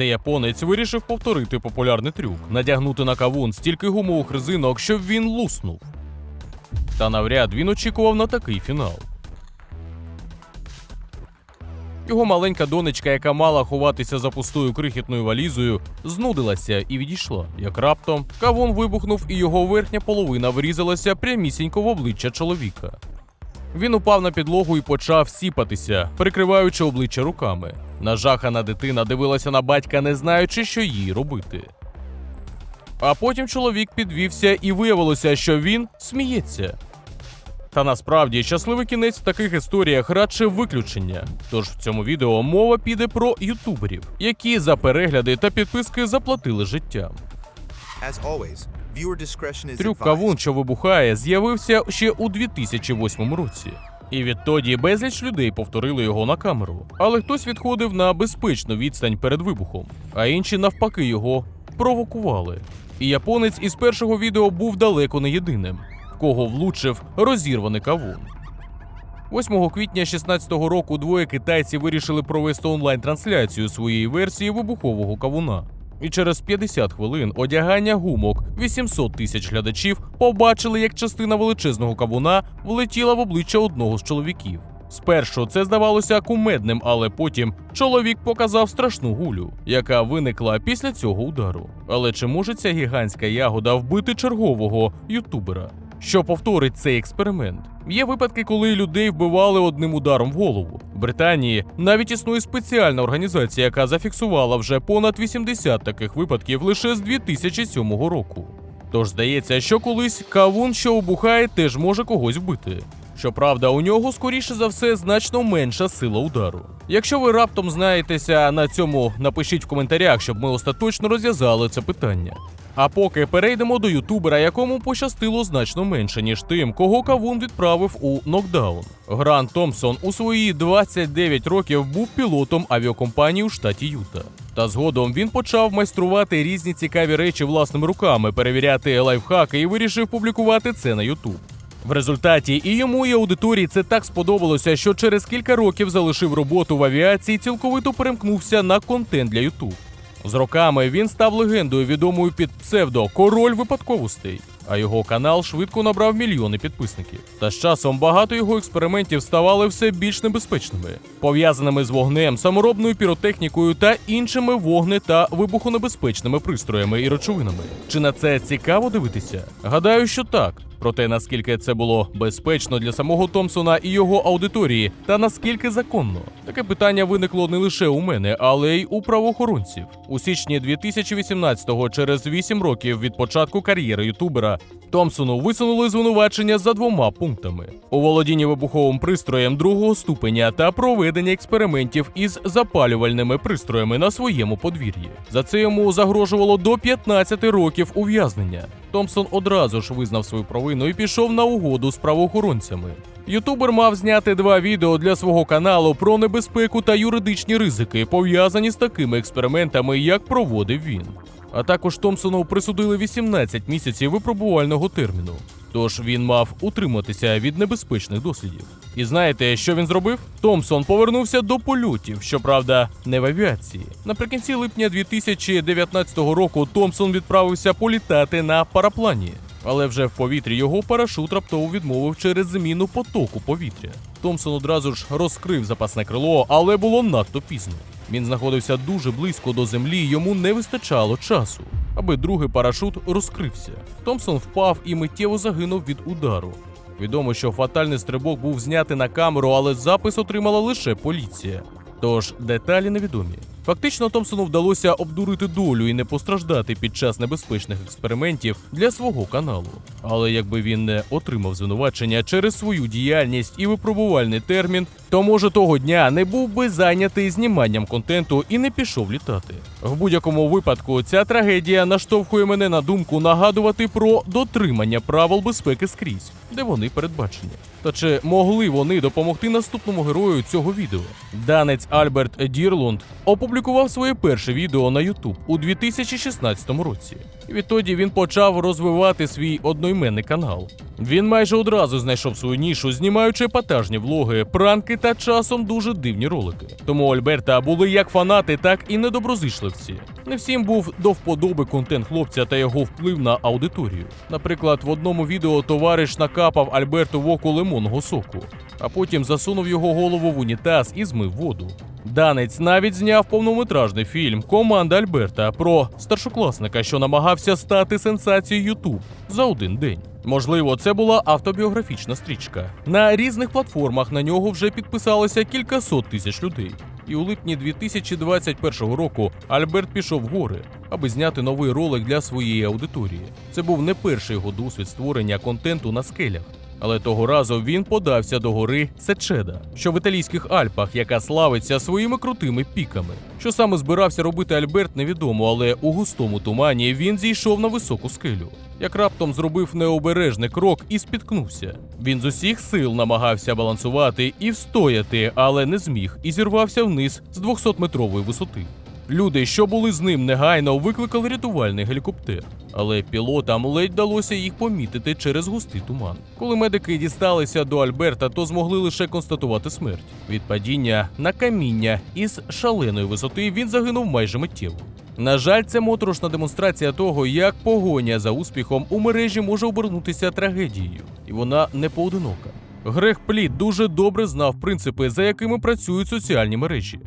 Цей японець вирішив повторити популярний трюк, надягнути на кавун стільки гумових резинок, щоб він луснув. Та навряд він очікував на такий фінал. Його маленька донечка, яка мала ховатися за пустою крихітною валізою, знудилася і відійшла. Як раптом кавун вибухнув, і його верхня половина врізалася прямісінько в обличчя чоловіка. Він упав на підлогу і почав сіпатися, прикриваючи обличчя руками. Нажахана дитина дивилася на батька, не знаючи, що їй робити. А потім чоловік підвівся і виявилося, що він сміється. Та насправді щасливий кінець в таких історіях радше виключення. Тож в цьому відео мова піде про ютуберів, які за перегляди та підписки заплатили життям. Трюк кавун, що вибухає, з'явився ще у 2008 році. І відтоді безліч людей повторили його на камеру. Але хтось відходив на безпечну відстань перед вибухом, а інші навпаки його провокували. І японець із першого відео був далеко не єдиним, кого влучив розірваний кавун. 8 квітня 16-го року двоє китайців вирішили провести онлайн-трансляцію своєї версії вибухового кавуна. І через 50 хвилин одягання гумок 800 тисяч глядачів побачили, як частина величезного кавуна влетіла в обличчя одного з чоловіків. Спершу це здавалося кумедним, але потім чоловік показав страшну гулю, яка виникла після цього удару. Але чи може ця гігантська ягода вбити чергового ютубера? Що повторить цей експеримент? Є випадки, коли людей вбивали одним ударом в голову. В Британії навіть існує спеціальна організація, яка зафіксувала вже понад 80 таких випадків лише з 2007 року. Тож здається, що колись кавун, що обухає, теж може когось вбити. Щоправда, у нього скоріше за все значно менша сила удару. Якщо ви раптом знаєтеся на цьому, напишіть в коментарях, щоб ми остаточно розв'язали це питання. А поки перейдемо до ютубера, якому пощастило значно менше, ніж тим, кого кавун відправив у нокдаун. Грант Томпсон у свої 29 років був пілотом авіакомпанії у штаті Юта. Та згодом він почав майструвати різні цікаві речі власними руками, перевіряти лайфхаки і вирішив публікувати це на Ютуб. В результаті і йому, і аудиторії це так сподобалося, що через кілька років залишив роботу в авіації, цілковито перемкнувся на контент для Ютуб. З роками він став легендою, відомою під псевдо Король випадковостей. А його канал швидко набрав мільйони підписників. Та з часом багато його експериментів ставали все більш небезпечними, пов'язаними з вогнем, саморобною піротехнікою та іншими вогне та вибухонебезпечними пристроями і речовинами. Чи на це цікаво дивитися? Гадаю, що так. Проте наскільки це було безпечно для самого Томпсона і його аудиторії, та наскільки законно, таке питання виникло не лише у мене, але й у правоохоронців. У січні 2018-го, через 8 років від початку кар'єри ютубера, Томпсону висунули звинувачення за двома пунктами: у володінні вибуховим пристроєм другого ступеня та проведення експериментів із запалювальними пристроями на своєму подвір'ї. За це йому загрожувало до 15 років ув'язнення. Томпсон одразу ж визнав свою провину і пішов на угоду з правоохоронцями. Ютубер мав зняти два відео для свого каналу про небезпеку та юридичні ризики, пов'язані з такими експериментами, як проводив він. А також Томпсону присудили 18 місяців випробувального терміну. Тож він мав утриматися від небезпечних дослідів. І знаєте, що він зробив? Томпсон повернувся до польотів, щоправда, не в авіації. Наприкінці липня 2019 року Томпсон відправився політати на параплані. Але вже в повітрі його парашут раптово відмовив через зміну потоку повітря. Томпсон одразу ж розкрив запасне крило, але було надто пізно. Він знаходився дуже близько до землі, і йому не вистачало часу, аби другий парашут розкрився. Томпсон впав і миттєво загинув від удару. Відомо, що фатальний стрибок був знятий на камеру, але запис отримала лише поліція. Тож деталі невідомі. Фактично, Томпсону вдалося обдурити долю і не постраждати під час небезпечних експериментів для свого каналу. Але якби він не отримав звинувачення через свою діяльність і випробувальний термін, то може того дня не був би зайнятий зніманням контенту і не пішов літати. В будь-якому випадку ця трагедія наштовхує мене на думку нагадувати про дотримання правил безпеки скрізь, де вони передбачені. Та чи могли вони допомогти наступному герою цього відео? Данець Альберт Дірлунд опублікував своє перше відео на YouTube у 2016 році. Відтоді він почав розвивати свій одноіменний канал. Він майже одразу знайшов свою нішу, знімаючи епатажні влоги, пранки та часом дуже дивні ролики. Тому Альберта були як фанати, так і недоброзичливці. Не всім був до вподоби контент хлопця та його вплив на аудиторію. Наприклад, в одному відео товариш накапав Альберту в око лимонного соку, а потім засунув його голову в унітаз і змив воду. Данець навіть зняв повнометражний фільм Команда Альберта про старшокласника, що намагався стати сенсацією Ютуб за один день. Можливо, це була автобіографічна стрічка. На різних платформах на нього вже підписалося кількасот тисяч людей. І у липні 2021 року Альберт пішов в гори, аби зняти новий ролик для своєї аудиторії. Це був не перший його досвід створення контенту на скелях. Але того разу він подався до гори Сечеда, що в італійських Альпах, яка славиться своїми крутими піками. Що саме збирався робити Альберт, невідомо, але у густому тумані він зійшов на високу скелю. Як раптом зробив необережний крок і спіткнувся. Він з усіх сил намагався балансувати і встояти, але не зміг і зірвався вниз з 200-метрової висоти. Люди, що були з ним, негайно викликали рятувальний гелікоптер, але пілотам ледь вдалося їх помітити через густий туман. Коли медики дісталися до Альберта, то змогли лише констатувати смерть від падіння на каміння із шаленої висоти. Він загинув майже миттєво. На жаль, це моторошна демонстрація того, як погоня за успіхом у мережі може обернутися трагедією, і вона не поодинока. Грег Пліт дуже добре знав принципи, за якими працюють соціальні мережі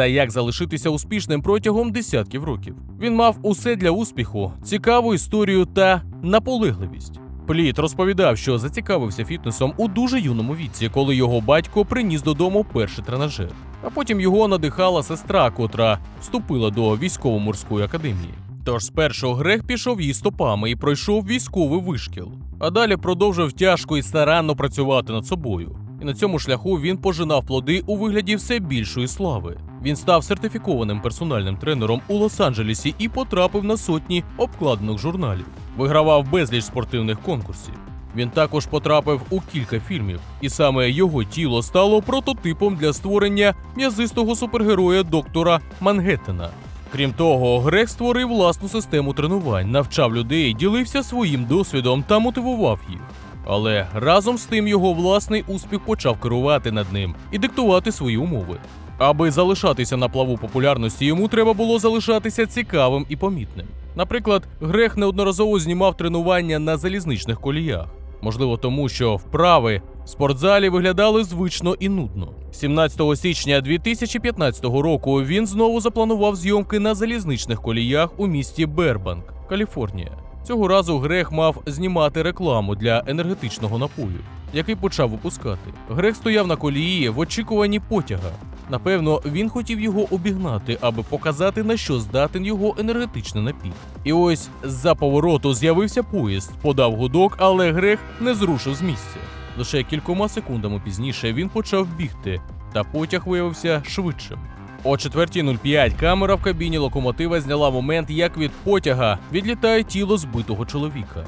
та як залишитися успішним протягом десятків років. Він мав усе для успіху, цікаву історію та наполегливість. Пліт розповідав, що зацікавився фітнесом у дуже юному віці, коли його батько приніс додому перший тренажер. А потім його надихала сестра, котра вступила до військово-морської академії. Тож спершу Грег пішов її стопами і пройшов військовий вишкіл, а далі продовжив тяжко і старанно працювати над собою. І на цьому шляху він пожинав плоди у вигляді все більшої слави. Він став сертифікованим персональним тренером у Лос-Анджелесі і потрапив на сотні обкладених журналів. Вигравав безліч спортивних конкурсів. Він також потрапив у кілька фільмів, і саме його тіло стало прототипом для створення м'язистого супергероя доктора Мангеттена. Крім того, Грег створив власну систему тренувань, навчав людей, ділився своїм досвідом та мотивував їх. Але разом з тим його власний успіх почав керувати над ним і диктувати свої умови. Аби залишатися на плаву популярності, йому треба було залишатися цікавим і помітним. Наприклад, Грех неодноразово знімав тренування на залізничних коліях. Можливо, тому що вправи в спортзалі виглядали звично і нудно. 17 січня 2015 року він знову запланував зйомки на залізничних коліях у місті Бербанк, Каліфорнія. Цього разу Грех мав знімати рекламу для енергетичного напою, який почав випускати. Грех стояв на колії в очікуванні потяга. Напевно, він хотів його обігнати, аби показати, на що здатен його енергетичний напій. І ось з-за повороту з'явився поїзд, подав гудок, але Грех не зрушив з місця. Лише кількома секундами пізніше він почав бігти, та потяг виявився швидшим. О 4.05 камера в кабіні локомотива зняла момент, як від потяга відлітає тіло збитого чоловіка.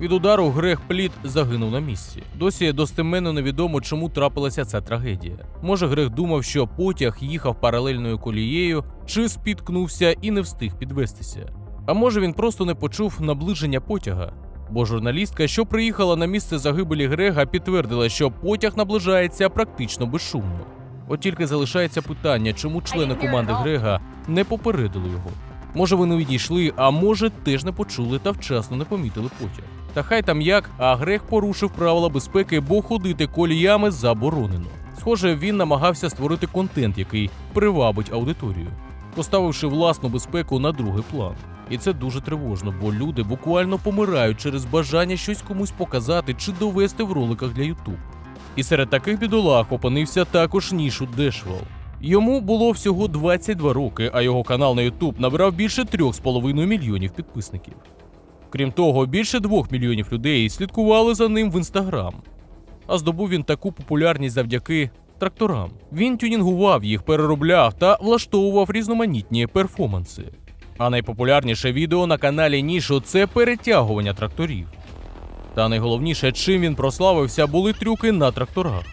Від удару Грег Пліт загинув на місці. Досі достеменно невідомо, чому трапилася ця трагедія. Може, Грег думав, що потяг їхав паралельною колією, чи спіткнувся і не встиг підвестися. А може він просто не почув наближення потяга. Бо журналістка, що приїхала на місце загибелі Грега, підтвердила, що потяг наближається практично безшумно. От тільки залишається питання, чому члени команди Грега не попередили його. Може, вони відійшли, а може, теж не почули та вчасно не помітили потяг. Та хай там як, а Грег порушив правила безпеки, бо ходити коліями заборонено. Схоже, він намагався створити контент, який привабить аудиторію, поставивши власну безпеку на другий план. І це дуже тривожно, бо люди буквально помирають через бажання щось комусь показати чи довести в роликах для YouTube. І серед таких бідолах опинився також нішу Дешвал. Йому було всього 22 роки, а його канал на YouTube набрав більше 3,5 мільйонів підписників. Крім того, більше 2 мільйонів людей слідкували за ним в інстаграм. А здобув він таку популярність завдяки тракторам. Він тюнінгував їх, переробляв та влаштовував різноманітні перформанси. А найпопулярніше відео на каналі Нішо це перетягування тракторів. Та найголовніше, чим він прославився, були трюки на тракторах.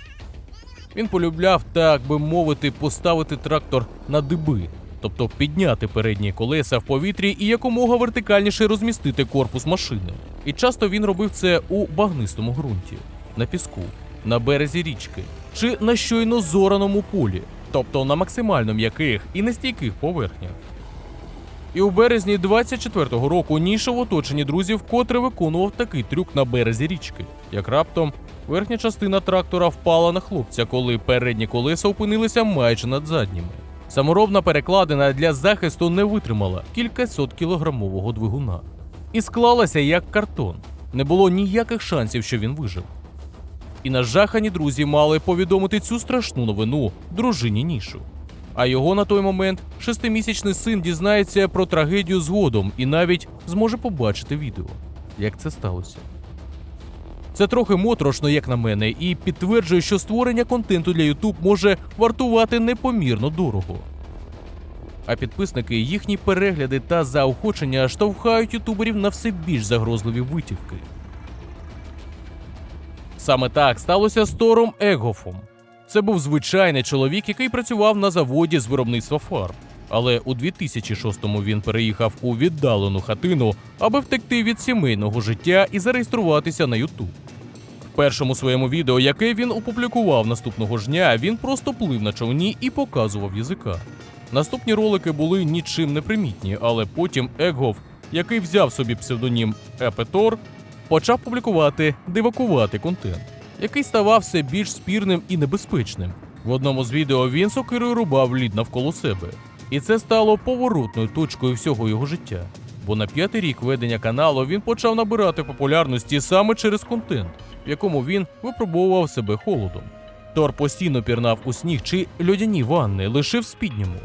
Він полюбляв, так би мовити, поставити трактор на диби, тобто підняти передні колеса в повітрі і якомога вертикальніше розмістити корпус машини. І часто він робив це у багнистому ґрунті, на піску, на березі річки чи на щойно зораному полі, тобто на максимально м'яких і нестійких поверхнях. І у березні 24-го року Ніша в оточенні друзів вкотре виконував такий трюк на березі річки. Як раптом верхня частина трактора впала на хлопця, коли передні колеса опинилися майже над задніми. Саморобна перекладина для захисту не витримала кількасот кілограмового двигуна і склалася як картон. Не було ніяких шансів, що він вижив. І нажахані друзі мали повідомити цю страшну новину дружині Нішу. А його на той момент шестимісячний син дізнається про трагедію згодом і навіть зможе побачити відео, як це сталося. Це трохи моторошно, як на мене, і підтверджує, що створення контенту для YouTube може вартувати непомірно дорого. А підписники, їхні перегляди та заохочення штовхають ютуберів на все більш загрозливі витівки. Саме так сталося з Тором Егофом. Це був звичайний чоловік, який працював на заводі з виробництва фарб. Але у 2006-му він переїхав у віддалену хатину, аби втекти від сімейного життя і зареєструватися на YouTube. Першому своєму відео, яке він опублікував наступного ж дня, він просто плив на човні і показував язика. Наступні ролики були нічим не примітні, але потім Егов, який взяв собі псевдонім Епетор, почав публікувати дивакувати контент, який ставав все більш спірним і небезпечним. В одному з відео він сокирою рубав лід навколо себе. І це стало поворотною точкою всього його життя. Бо на п'ятий рік ведення каналу він почав набирати популярності саме через контент, в якому він випробовував себе холодом. Тор постійно пірнав у сніг чи льодяні ванни лише в спідньому.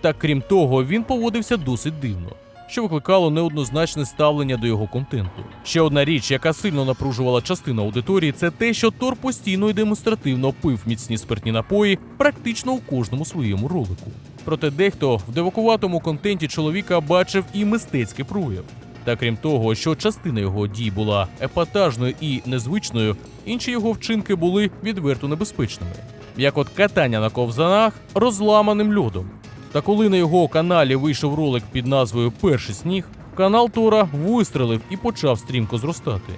Та крім того, він поводився досить дивно, що викликало неоднозначне ставлення до його контенту. Ще одна річ, яка сильно напружувала частину аудиторії, це те, що Тор постійно і демонстративно пив міцні спиртні напої практично у кожному своєму ролику. Проте дехто в девакуватому контенті чоловіка бачив і мистецький прояв. Та крім того, що частина його дій була епатажною і незвичною, інші його вчинки були відверто небезпечними, як от катання на ковзанах розламаним льодом. Та коли на його каналі вийшов ролик під назвою Перший сніг, канал Тора вистрелив і почав стрімко зростати.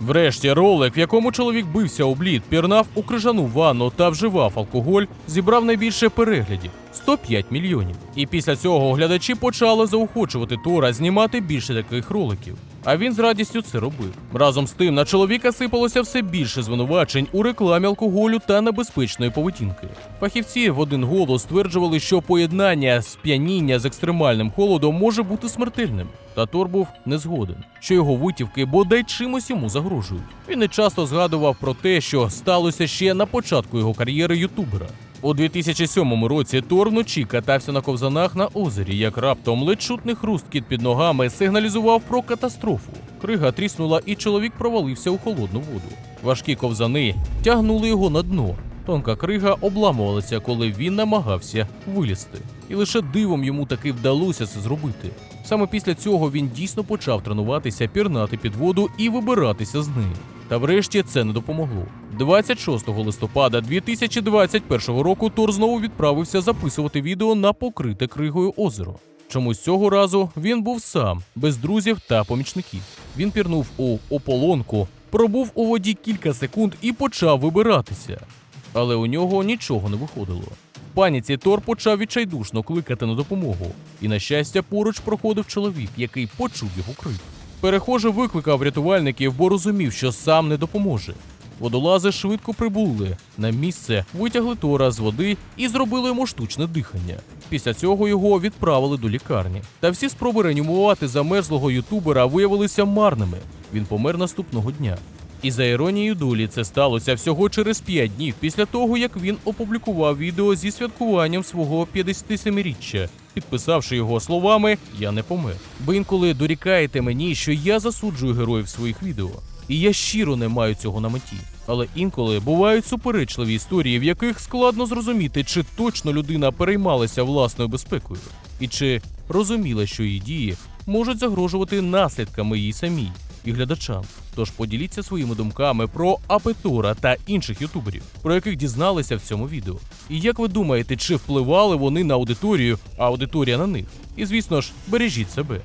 Врешті ролик, в якому чоловік бився облід, пірнав у крижану ванну та вживав алкоголь, зібрав найбільше переглядів 105 мільйонів. І після цього глядачі почали заохочувати Тора знімати більше таких роликів. А він з радістю це робив. Разом з тим на чоловіка сипалося все більше звинувачень у рекламі алкоголю та небезпечної поведінки. Фахівці в один голос стверджували, що поєднання сп'яніння з екстремальним холодом може бути смертельним. Та Тор був не згоден, що його витівки бодай чимось йому загрожують. Він не часто згадував про те, що сталося ще на початку його кар'єри ютубера. У 2007 році Тор вночі катався на ковзанах на озері, як раптом ледь чутний хрусткіт під ногами сигналізував про катастрофу. Крига тріснула, і чоловік провалився у холодну воду. Важкі ковзани тягнули його на дно. Тонка крига обламувалася, коли він намагався вилізти. І лише дивом йому таки вдалося це зробити. Саме після цього він дійсно почав тренуватися пірнати під воду і вибиратися з неї. Та врешті це не допомогло. 26 листопада 2021 року Тор знову відправився записувати відео на покрите кригою озеро. Чомусь цього разу він був сам, без друзів та помічників. Він пірнув у ополонку, пробув у воді кілька секунд і почав вибиратися. Але у нього нічого не виходило. В паніці Тор почав відчайдушно кликати на допомогу, і, на щастя, поруч проходив чоловік, який почув його крик. Перехожий викликав рятувальників, бо розумів, що сам не допоможе. Водолази швидко прибули на місце, витягли Тора з води і зробили йому штучне дихання. Після цього його відправили до лікарні. Та всі спроби реанімувати замерзлого ютубера виявилися марними. Він помер наступного дня. І за іронією долі це сталося всього через 5 днів після того, як він опублікував відео зі святкуванням свого 57-річчя, підписавши його словами Я не помер. Ви інколи дорікаєте мені, що я засуджую героїв своїх відео. І я щиро не маю цього на меті. Але інколи бувають суперечливі історії, в яких складно зрозуміти, чи точно людина переймалася власною безпекою, і чи розуміла, що її дії можуть загрожувати наслідками їй самій. і глядачам. Тож поділіться своїми думками про Апетура та інших ютуберів, про яких дізналися в цьому відео. І як ви думаєте, чи впливали вони на аудиторію, а аудиторія на них? І звісно ж, бережіть себе.